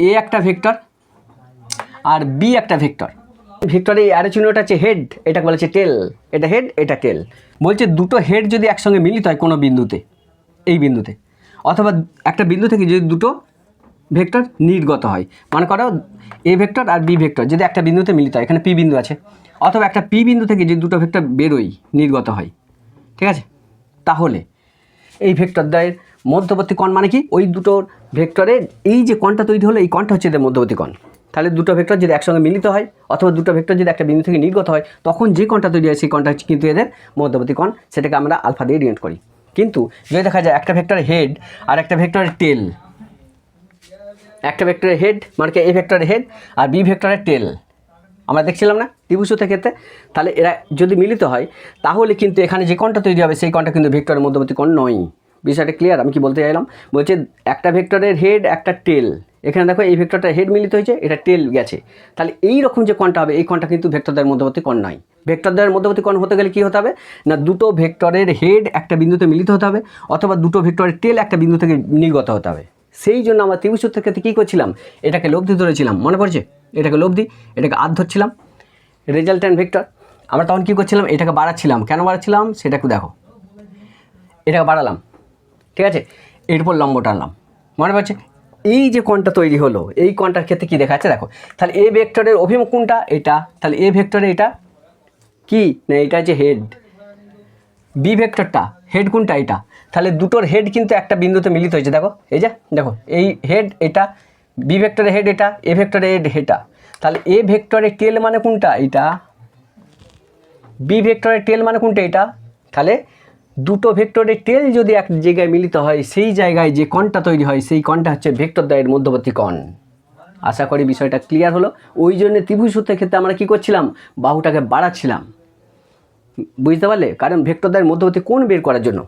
এ একটা ভেক্টর আর বি একটা ভেক্টর। ভেক্টরে এই অ্যারো চিহ্নটা হচ্ছে হেড, এটাকে বলা হচ্ছে টেল। এটা হেড, এটা টেল। বলছে দুটো হেড যদি একসঙ্গে মিলিত হয় কোনো বিন্দুতে, এই বিন্দুতে। অথবা একটা বিন্দু থেকে যদি দুটো ভেক্টর নির্গত হয়, মনে করো এ ভেক্টর আর বি ভেক্টর, যদি একটা বিন্দুতে মিলিত হয়, এখানে পি বিন্দু আছে। অথবা একটা পি বিন্দু থেকে যদি দুটো ভেক্টর বেরোই নির্গত হয়। ঠিক আছে? তাহলে এই ভেক্টর দ্বয়ের মধ্যবর্তী কণ মানে কি? ওই দুটো ভেক্টরের এই যে কোণটা তৈরি হলো, এই কোণটা হচ্ছে এদের মধ্যবর্তী কণ। তাহলে দুটো ভেক্টর যদি একসঙ্গে মিলিত হয়, অথবা দুটো ভেক্টর যদি একটা বিন্দু থেকে নির্গত হয়, তখন যে কোণটা তৈরি হয়, সেই কোণটা হচ্ছে কিন্তু এদের মধ্যবর্তী কণ। সেটাকে আমরা আলফা দিয়ে ডিনোট করি। কিন্তু যদি দেখা যায় একটা ভেক্টরের হেড আর একটা ভেক্টরের টেল। একটা ভেক্টরের হেড মানে এ ভেক্টরের হেড আর বি ভেক্টরের টেল। আমরা দেখছিলাম না ত্রিভুজের ক্ষেত্রে? তাহলে এরা যদি মিলিত হয়, তাহলে কিন্তু এখানে যে কোণটা তৈরি হবে, সেই কোণটা কিন্তু ভেক্টরের মধ্যবর্তী কণ নয়। বিষয়টা ক্লিয়ার আমি কি বলতে চাইলাম? বলছে একটা ভেক্টরের হেড একটা টেল এখানে দেখো এই ভেক্টরটা হেড মিলিত হয়েছে, এটা টেল গেছে। তাহলে এই রকম যে কোণটা হবে, এই কোণটা কিন্তু ভেক্টরদের মধ্যবর্তী কোণ নয়। ভেক্টরদের মধ্যবর্তী কোণ হতে গেলে কী হতে হবে? না, দুটো ভেক্টরের হেড একটা বিন্দুতে মিলিত হতে হবে, অথবা দুটো ভেক্টরের টেল একটা বিন্দু থেকে নির্গত হতে হবে। সেই জন্য আমরা ত্রিভুজ সূত্রের ক্ষেত্রে কী করছিলাম? এটাকে লব্ধি ধরেছিলাম। মনে পড়ছে? এটাকে লব্ধি, এটাকে আধ ধরছিলাম। রেজাল্ট্যান্ট ভেক্টর আমরা তখন কী করছিলাম? এটাকে বাড়াচ্ছিলাম। কেন বাড়াচ্ছিলাম? সেটা একটু দেখো। এটাকে বাড়ালাম। ঠিক আছে? এরপর লম্ব টানলাম মনে পড়ছে? এই যে কোণটা তৈরি হলো, এই কোণটার ক্ষেত্রে কী দেখা যাচ্ছে দেখো, তাহলে এ ভেক্টরের অভিমুখ কোনটা এটা, তাহলে এ ভেক্টরে এটা কি? না, এটা হচ্ছে হেড। বি ভেক্টরটা, হেড কোনটা এটা। তাহলে দুটোর হেড কিন্তু একটা বিন্দুতে মিলিত হয়েছে, দেখো, এই যে, দেখো, এই হেড এটা বি ভেক্টরের হেড এটা এ ভেক্টরের হেড এটা। তাহলে এ ভেক্টরের টেল মানে কোনটা এটা বি ভেক্টরের টেল মানে কোনটা এটা। তাহলে দুটো ভেক্টরের টেল যদি এক জায়গায় মিলিত হয়, সেই জায়গায় যে কণটা তৈরি হয়, সেই কণটা হচ্ছে ভেক্টর দ্বয়ের মধ্যবর্তী কণ। আশা করি বিষয়টা ক্লিয়ার হলো। ওই জন্য ত্রিভুজ সূত্রের ক্ষেত্রে আমরা কী করছিলাম? বাহুটাকে বাড়াচ্ছিলাম। বুঝতে পারলে? কারণ ভেক্টর দ্বয়ের মধ্যবর্তী কোণ বের করার জন্য।